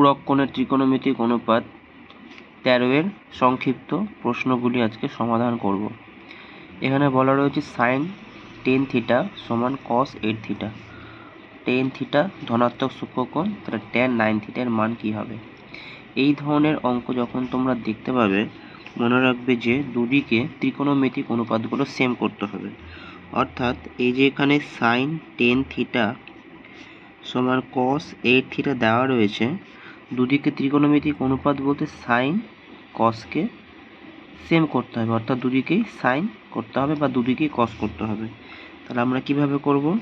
পূরক কোণের ত্রিকোণমিতিক অনুপাত তেরো এর সংক্ষিপ্ত প্রশ্নগুলি আজকে সমাধান করব। এখানে বলা রয়েছে সাইন টেন থিটা সমান cos eight theta ten theta ধনাত্মক সূক্ষ্মকোণ, তাহলে টেন নাইন থিটার মান কী হবে? এই ধরনের অঙ্ক যখন তোমরা দেখতে পাবে, মনে রাখবে যে দুদিকে ত্রিকোণমিতিক অনুপাতগুলো সেম করতে হবে। অর্থাৎ এই যে এখানে সাইন টেন থিটা সমান কস এইট থিটা দেওয়া রয়েছে দুদিকে ত্রিকোণমিতিক অনুপাত বলতে সাইন কসকে সেম করতে হবে। অর্থাৎ দুদিকেই সাইন করতে হবে বা দুদিকেই কস করতে হবে। তাহলে আমরা কীভাবে করব?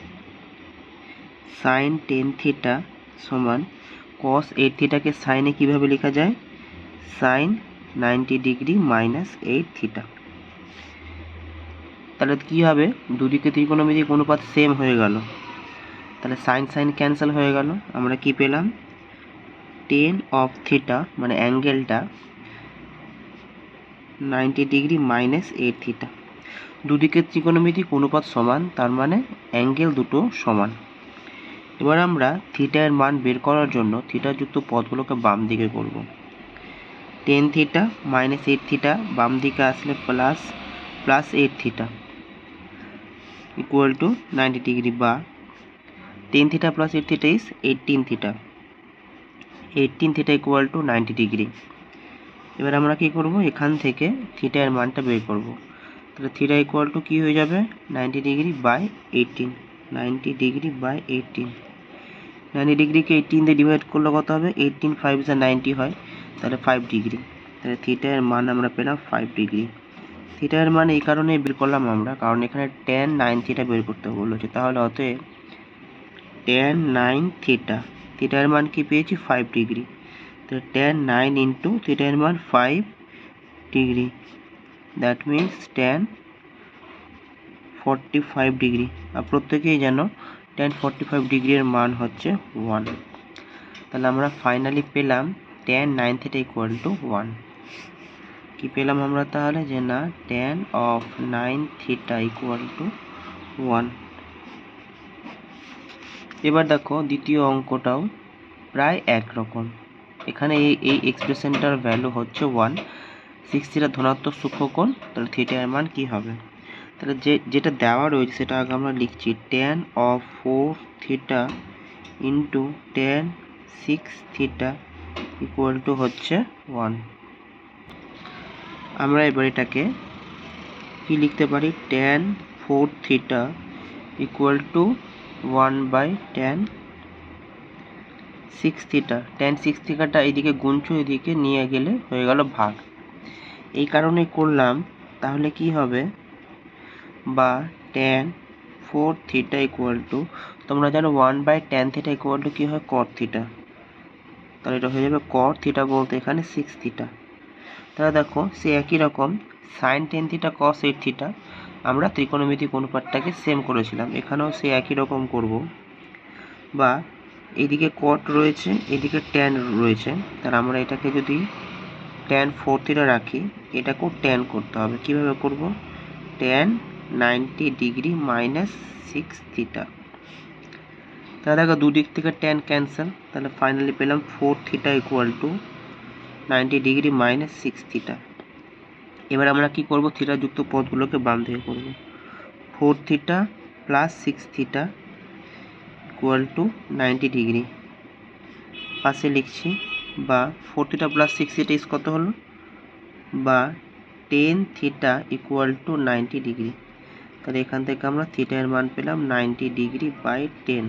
সাইন টেন থিটা সমান কস এইট থিটাকে সাইনে কীভাবে লেখা যায়? Sine ninety degree minus eight theta তাহলে কী হবে? দুদিকে ত্রিকোণমিতিক অনুপাত সেম হয়ে গেল। তাহলে সাইন সাইন ক্যান্সেল হয়ে গেল। আমরা কি পেলাম? টেন অফ থিটা মানে অ্যাঙ্গেলটা ninety degree minus eight theta দুদিকে ত্রিকোণমিতিক অনুপাত সমান, তার মানে অ্যাঙ্গেল দুটো সমান। এবার আমরা থিটার মান বের করার জন্য থিটাযুক্ত পদগুলোকে বাম দিকে করব। Ten theta minus eight theta বাম দিকে আসলে plus plus eight theta equal to ninety degree বা ten theta plus eight theta is eighteen theta eighteen theta equal to ninety degree এবার আমরা কি করব? এখান থেকে থিটার মানটা বের করব। তাহলে থিটা ইকুয়াল টু কী হয়ে যাবে? Ninety degree by eighteen ninety degree by eighteen ninety ডিগ্রিকে eighteen দিয়ে ডিভাইড করলে কত হবে? এইটিন ফাইভ যা নাইনটি হয়। তাহলে ফাইভ ডিগ্রি তাহলে থিটার মান আমরা পেলাম ফাইভ ডিগ্রি থিটার মান এই কারণে বের করলাম আমরা, কারণ এখানে টেন নাইন থিটা বের করতে বলেছে। তাহলে অতএব টেন নাইন থিটা থিটার মান কি পেয়েছি? ফাইভ ডিগ্রি তো টেন নাইন ইন্টু থিটার মান five degree that means tan forty five degree আর প্রত্যেকেই যেন টেন ফর্টি ফাইভ ডিগ্রির মান হচ্ছে ওয়ান তাহলে আমরা ফাইনালি পেলাম tan nine theta equal to one কী পেলাম আমরা তাহলে? যে না tan of nine theta equal to one এবার দেখো দ্বিতীয় অঙ্কটাও প্রায় একরকম। এখানে এই এই এক্সপ্রেশনটার ভ্যালু হচ্ছে ওয়ান সিক্স থিটা ধনাত্মক সূক্ষ্মকোণ, তাহলে থিটার মান কী হবে? তাহলে যে, যেটা দেওয়া রয়েছে সেটা আগে আমরা লিখছি tan of four theta into tan six theta equal to হচ্ছে ওয়ান আমরা এবার এটাকে কি লিখতে পারি? Tan four theta equal to one by tan six theta tan six থিটাটা এইদিকে গুনছো, এদিকে নিয়ে গেলে হয়ে গেল ভাগ। এই কারণে করলাম, তাহলে কি হবে? বা tan four theta equal to তোমরা জানো one by tan theta equal to কী হয়? কট থিটা তাহলে এটা হয়ে যাবে কট থিটা বলতে এখানে সিক্স থিটা তাহলে দেখো, সে একই রকম sine ten theta cos eight theta আমরা ত্রিকোণমিতিক অনুপাতটাকে সেম করেছিলাম, এখানেও সে একই রকম করব। বা এদিকে কট রয়েছে, এদিকে ট্যান রয়েছে তাহলে আমরা এটাকে যদি ট্যান ফোর থিটা রাখি, এটাকেও ট্যান করতে হবে। কীভাবে করব? Tan ninety degree minus six theta তাহলে দেখো দুদিক থেকে ট্যান ক্যান্সেল তাহলে ফাইনালি পেলাম four theta equal to ninety degree minus six theta এবার আমরা কি করব? থিটা যুক্ত পদগুলোকে বাম দিকে করব four theta plus six theta equal to ninety degree পাশে লিখছি, বা four theta plus six theta is কত হলো? বা ten theta equal to ninety degree তাহলে এখান থেকে আমরা থিটার মান পেলাম ninety degree by ten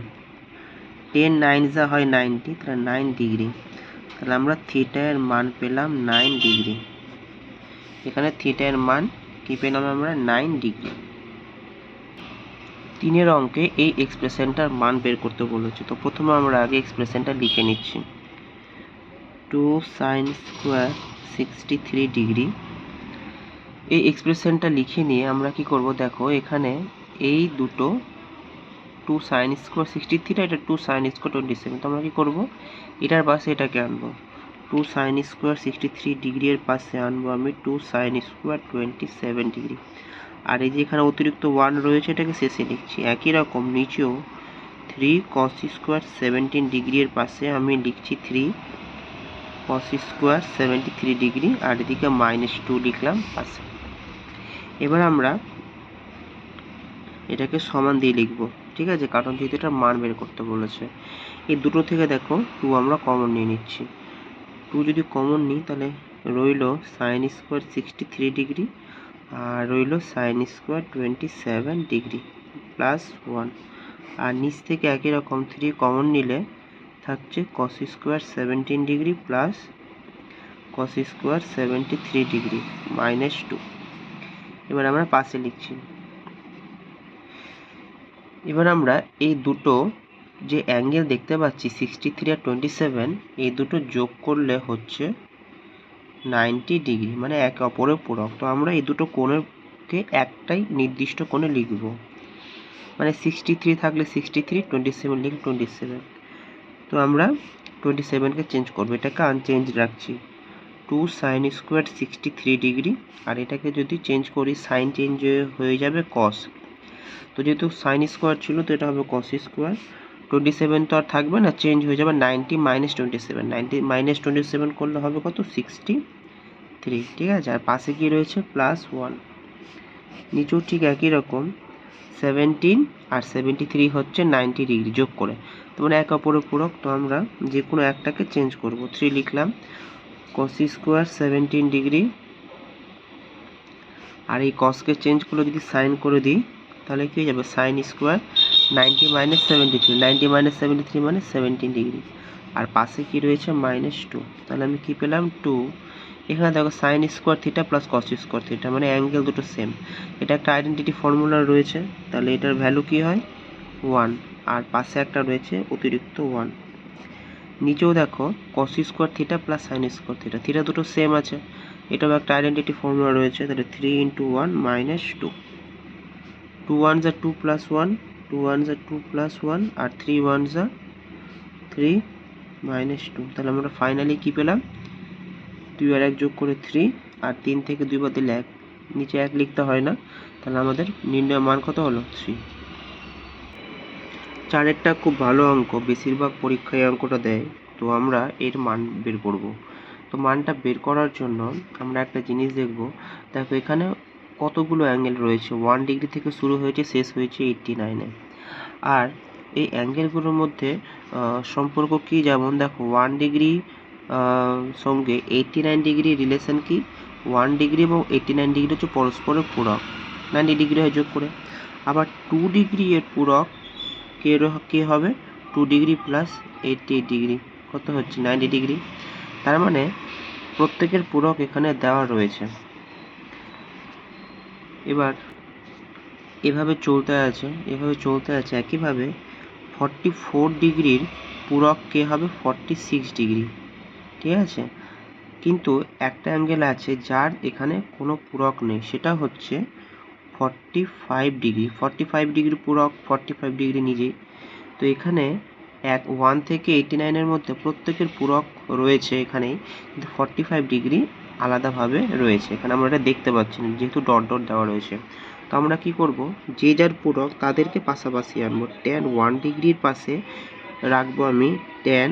ten nine যা হয় নাইনটি তাহলে নাইন ডিগ্রি তাহলে আমরা থিটার মান পেলাম নাইন ডিগ্রি এখানে থিটার মান কি পেলাম আমরা নাইন ডিগ্রি তিনের অঙ্কে এই এক্সপ্রেশনটার মান বের করতে বলেছে। তো প্রথমে আমরা আগে এক্সপ্রেশনটা লিখে নিচ্ছি। Two sine square sixty three degree এই এক্সপ্রেশনটা লিখে নিয়ে আমরা কি করব দেখো, এখানে এই দুটো two sine square sixty three এটা two sine square twenty seven তো আমরা কী করব? এটার পাশে এটাকে আনব। Two sine square sixty three degree এর পাশে আনব আমি two sine square twenty seven degree আর এই যে এখানে অতিরিক্ত ওয়ান রয়েছে এটাকে শেষে লিখছি। একই রকম নিচেও three cos square seventeen degree এর পাশে আমি লিখছি three cos square seventy three degree আর এদিকে মাইনাস টু লিখলাম পাশে। এবার আমরা এটাকে সমান দিয়ে লিখব, ঠিক আছে? কারণ যেহেতু এটা মান বের করতে বলেছে। এই দুটো থেকে দেখো টু আমরা কমন নিয়ে নিচ্ছি। টু যদি কমন নিই, তাহলে রইল sine square sixty three degree আর রইল sine square twenty seven degree plus one আর নিচ থেকে একই রকম থ্রি কমন নিলে থাকছে cos square seventeen degree plus cos square seventy three degree minus two এবার আমরা পাশে লিখছি। এবার আমরা এই দুটো যে অ্যাঙ্গেল দেখতে পাচ্ছি সিক্সটি থ্রি আর টোয়েন্টি সেভেন এই দুটো যোগ করলে হচ্ছে নাইনটি ডিগ্রি মানে একে অপরের পূরক। তো আমরা এই দুটো কোণেরকে একটাই নির্দিষ্ট কোণে লিখব। মানে সিক্সটি থ্রি থাকলে সিক্সটি থ্রি টোয়েন্টি সেভেন লিখলে টোয়েন্টি সেভেন তো আমরা টোয়েন্টি সেভেনকে চেঞ্জ করব। এটাকে আনচেঞ্জ রাখছি। Two sine square sixty three degree আর এটাকে যদি চেঞ্জ করি সাইন চেঞ্জ হয়ে যাবে কস তো যেহেতু সাইন স্কোয়ার ছিল, তো এটা হবে কস স্কোয়ার টোয়েন্টি সেভেন তো আর থাকবে না চেঞ্জ হয়ে যাবে ninety minus twenty seven ninety minus twenty seven করলে হবে কত? সিক্সটি থ্রি ঠিক আছে? আর পাশে কি রয়েছে? প্লাস ওয়ান নিচেও ঠিক একই রকম সেভেন্টিন আর সেভেন্টি থ্রি হচ্ছে নাইনটি ডিগ্রি যোগ করে। তো মানে এক অপরের পূরক, তো আমরা যে কোনো একটাকে চেঞ্জ করব। থ্রি লিখলাম কসি স্কোয়ার সেভেন্টিন ডিগ্রি আর এই কসকে চেঞ্জ করলে যদি সাইন করে দিই, তাহলে কী হয়ে যাবে? Sine square ninety minus seventy three ninety minus seventy three মানে সেভেন্টিন ডিগ্রি। আর পাশে কি রয়েছে? Minus two. তাহলে আমি কী পেলাম? টু। এখানে দেখো sine square theta plus cos square theta মানে অ্যাঙ্গেল দুটো সেম। এটা একটা আইডেন্টিটি ফর্মুলা রয়েছে, তাহলে এটার ভ্যালু কী হয়? ওয়ান। আর পাশে একটা রয়েছে অতিরিক্ত ওয়ান। নিচেও দেখো cos square theta plus sine square theta. Theta দুটো সেম আছে। এটাও একটা আইডেন্টিটি ফর্মুলা রয়েছে, তাহলে three into one minus two. Two one যা two plus one two one যা টু প্লাস ওয়ান আর থ্রি ওয়ান যা থ্রি মাইনাস টু তাহলে আমরা ফাইনালি কী পেলাম? দুই আর এক যোগ করে থ্রি আর তিন থেকে দুই বাদ দিলে এক। নিচে এক লিখতে হয় না। তাহলে আমাদের নির্ণয় মান কত হলো? থ্রি চারেরটা খুব ভালো অঙ্ক, বেশিরভাগ পরীক্ষায় অঙ্কটা দেয়। তো আমরা এর মান বের করব। তো মানটা বের করার জন্য আমরা একটা জিনিস দেখব। দেখো এখানে কতগুলো অ্যাঙ্গেল রয়েছে? ওয়ান ডিগ্রি থেকে শুরু হয়েছে, শেষ হয়েছে এইটটি নাইনে আর এই অ্যাঙ্গেলগুলোর মধ্যে সম্পর্ক কি? যেমন দেখো ওয়ান ডিগ্রি সঙ্গে এইটটি নাইন ডিগ্রি রিলেশন কি? ওয়ান ডিগ্রি এবং এইটটি নাইন ডিগ্রি হচ্ছে পরস্পরের পূরক। নাইনটি ডিগ্রি হয় যোগ করে। আবার টু ডিগ্রি এর পূরক কে কে হবে? Two degree plus eighty eight degree কত হচ্ছে? নাইনটি ডিগ্রি তার মানে প্রত্যেকের পূরক এখানে দেওয়া রয়েছে। এবার এভাবে চলতে আছে, এভাবে চলতে আছে একইভাবে ফর্টি ফোর ডিগ্রির পূরক কে হবে? Forty six degree. ঠিক আছে? কিন্তু একটা অ্যাঙ্গেল আছে যার এখানে কোনো পূরক নেই, সেটা হচ্ছে forty five degree. Forty five degree পূরক ফর্টি ফাইভ ডিগ্রি নিজেই। তো এখানে এক ওয়ান থেকে এইটি নাইনের মধ্যে প্রত্যেকের পূরক রয়েছে এখানেই, কিন্তু ফর্টি ফাইভ ডিগ্রি আলাদাভাবে রয়েছে। এখানে আমরা এটা দেখতে পাচ্ছি না, যেহেতু ডট ডট দেওয়া রয়েছে। তো আমরা কি করব? যে যার পূরক তাদেরকে পাশাপাশি আনব। টেন ওয়ান ডিগ্রির পাশে রাখব আমি টেন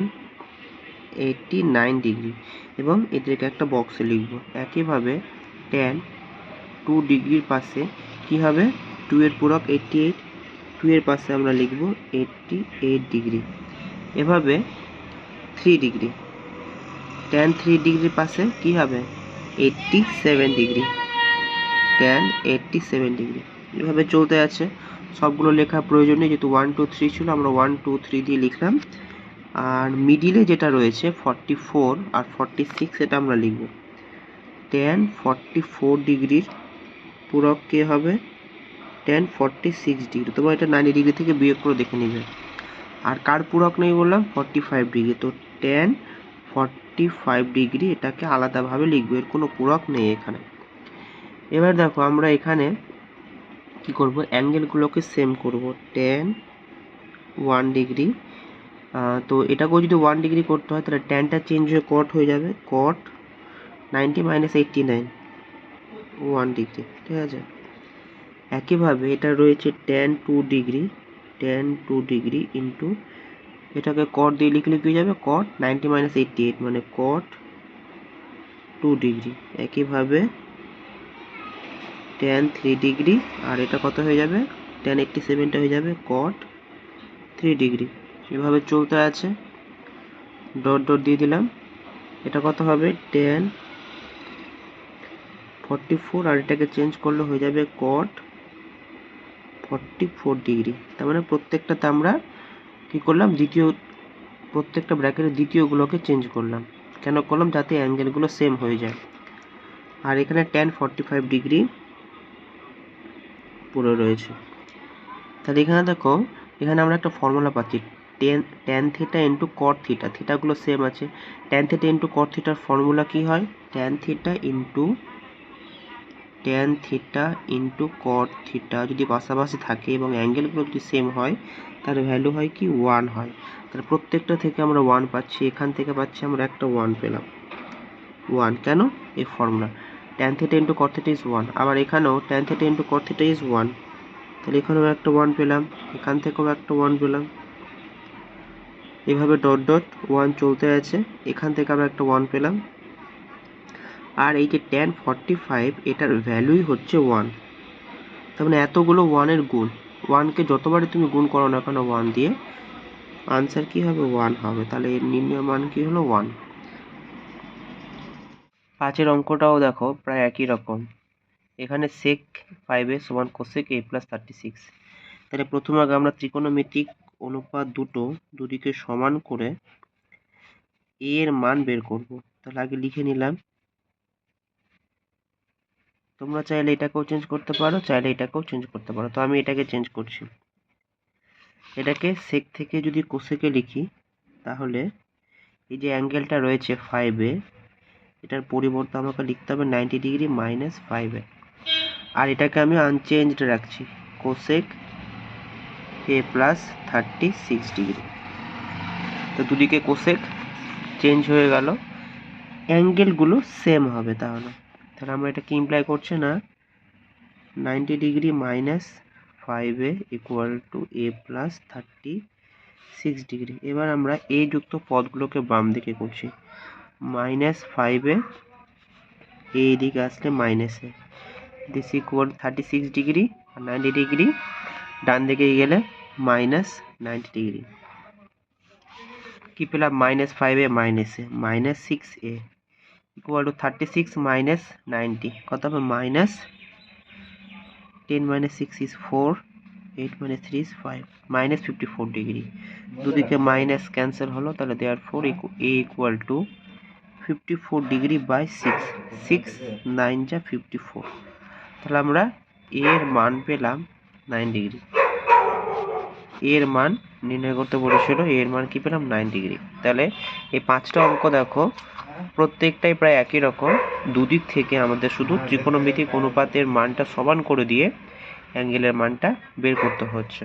এইটটি নাইন ডিগ্রি এবং এদেরকে একটা বক্সে লিখব। একইভাবে টেন টু ডিগ্রির পাশে কি হবে? টু এর পূরক এইটটি এইট টু এর পাশে আমরা লিখব এইটটি এইট ডিগ্রি। এভাবে থ্রি ডিগ্রি। টেন থ্রি ডিগ্রির পাশে কি হবে? Eighty seven degree ten eighty seven degree এভাবে চলতে আছে। সবগুলো লেখা প্রয়োজন নেই, যেহেতু ওয়ান টু থ্রি ছিল, আমরা ওয়ান টু থ্রি দিয়ে লিখলাম। আর মিডিলে যেটা রয়েছে ফর্টি ফোর আর ফর্টি সিক্স এটা আমরা লিখব। টেন ফর্টি ফোর ডিগ্রির পূরক কে হবে? টেন ফর্টি সিক্স ডিগ্রি তোমার এটা নাইনটি ডিগ্রি থেকে বিয়োগ করে দেখে নিবে। আর কার পূরক নেই বললাম? ফর্টি ফাইভ ডিগ্রি তো টেন ফর্টি ফাইভ ডিগ্রি এটাকে আলাদাভাবে লিখব, এর কোনো পূরক নেই এখানে। এবার দেখো, আমরা এখানে কি করব? অ্যাঙ্গেলগুলোকে সেম করব টেন ওয়ান ডিগ্রি তো এটাকেও যদি ওয়ান ডিগ্রি করতে হয়, তাহলে টেনটা চেঞ্জ হয়ে কট হয়ে যাবে। Cot ninety minus eighty nine one degree ঠিক আছে? একইভাবে এটা রয়েছে tan two degree tan two degree into এটাকে কট দিয়ে লিখলে কী যাবে? Cot ninety minus eighty eight মানে কট টু ডিগ্রি একইভাবে টেন থ্রি ডিগ্রি আর এটা কত হয়ে যাবে? টেন এইট্টি সেভেনটা হয়ে যাবে কট থ্রি ডিগ্রি এভাবে চলতে আছে। ডট ডট দিয়ে দিলাম। এটা কত হবে? টেন ফর্টি ফোর আর এটাকে চেঞ্জ করলে হয়ে যাবে কট ফর্টি ফোর ডিগ্রি তার মানে প্রত্যেকটাতে আমরা কী করলাম? দ্বিতীয়, প্রত্যেকটা ব্র্যাকেটের দ্বিতীয়গুলোকে চেঞ্জ করলাম। কেন করলাম? যাতে অ্যাঙ্গেলগুলো সেম হয়ে যায়। আর এখানে টেন ফর্টি ফাইভ ডিগ্রি পুরো রয়েছে। তাহলে এখানে দেখো, এখানে আমরা একটা ফর্মুলা পাচ্ছি। Tan tan theta into cot theta থিটাগুলো same আছে। টেন থিটা ইন্টু কর থিটার ফর্মুলা কী হয়? Tan theta into tan theta into cot theta যদি পাশাপাশি থাকে এবং অ্যাঙ্গেলগুলো যদি সেম হয় তার ভ্যালু হয় কি? ওয়ান হয়। তাহলে প্রত্যেকটা থেকে আমরা ওয়ান পাচ্ছি, এখান থেকে পাচ্ছি আমরা একটা ওয়ান পেলাম। ওয়ান কেন? এই formula tan theta into cot theta is one আবার এখানেও tan theta into cot theta is one তাহলে এখানেও একটা ওয়ান পেলাম, এখান থেকেও একটা ওয়ান পেলাম। এভাবে ডট ডট ওয়ান চলতে আছে। এখান থেকে আমরা একটা ওয়ান পেলাম। আর এই যে টেন ফর্টি ফাইভ এটার ভ্যালুই হচ্ছে ওয়ান তার মানে এতগুলো ওয়ানের গুণ। ওয়ানকে যতবারই তুমি গুণ করো না কেন ওয়ান দিয়ে আনসার কি হবে? ওয়ান হবে। তাহলে এর নির্ণয় মান কি হলো? ওয়ান পাঁচের অঙ্কটাও দেখো, প্রায় একই রকম। এখানে সেক ফাইভ এ সমান cosec A plus thirty six তাহলে প্রথম আগে আমরা ত্রিকোণমিতিক অনুপাত দুটো দুদিকে সমান করে এর মান বের করব। তাহলে আগে লিখে নিলাম। তোমরা চাইলে এটাকেও চেঞ্জ করতে পারো, চাইলে এটাকেও চেঞ্জ করতে পারো। তো আমি এটাকে চেঞ্জ করছি। এটাকে সেক থেকে যদি কোসেকে লিখি, তাহলে এই যে অ্যাঙ্গেলটা রয়েছে ফাইভে এটার পরিবর্তে আমাকে লিখতে হবে নাইনটি ডিগ্রি মাইনাস ফাইভে আর এটাকে আমি আনচেঞ্জড রাখছি। Cosec A plus thirty six degree তো দুদিকে কোসেক চেঞ্জ হয়ে গেল। অ্যাঙ্গেলগুলো সেম হবে তাহলে। তাহলে আমরা এটা কি ইমপ্লাই করছে না। Ninety degree minus five A equal to A plus thirty six degree এবার আমরা এ যুক্ত পদগুলোকে বাম দিকে করছি। মাইনাস ফাইভে এ এদিকে আসলে মাইনাসে this equal thirty six degree R ninety degree ডান দিকে গেলে মাইনাস নাইনটি ডিগ্রি কি পেলাম? মাইনাস ফাইভ মাইনাসে minus six A equal to thirty six minus ninety কত হবে? Minus ten minus six is four eight minus three is five minus fifty four degree দুদিকে minus cancel হলো, তাহলে দেওয়ার four A equal to fifty four degree by six six nine যা fifty four তাহলে আমরা এর মান পেলাম নাইন ডিগ্রি এর মান নির্ণয় করতে বলেছিল, এর মান কি পেলাম? নাইন ডিগ্রি তাহলে এই পাঁচটা অঙ্ক দেখো, প্রত্যেকটাই প্রায় একই রকম। দুদিক থেকে আমাদের শুধু ত্রিকোণমিতিক অনুপাতের মানটা সমান করে দিয়ে অ্যাঙ্গেলের মানটা বের করতে হচ্ছে।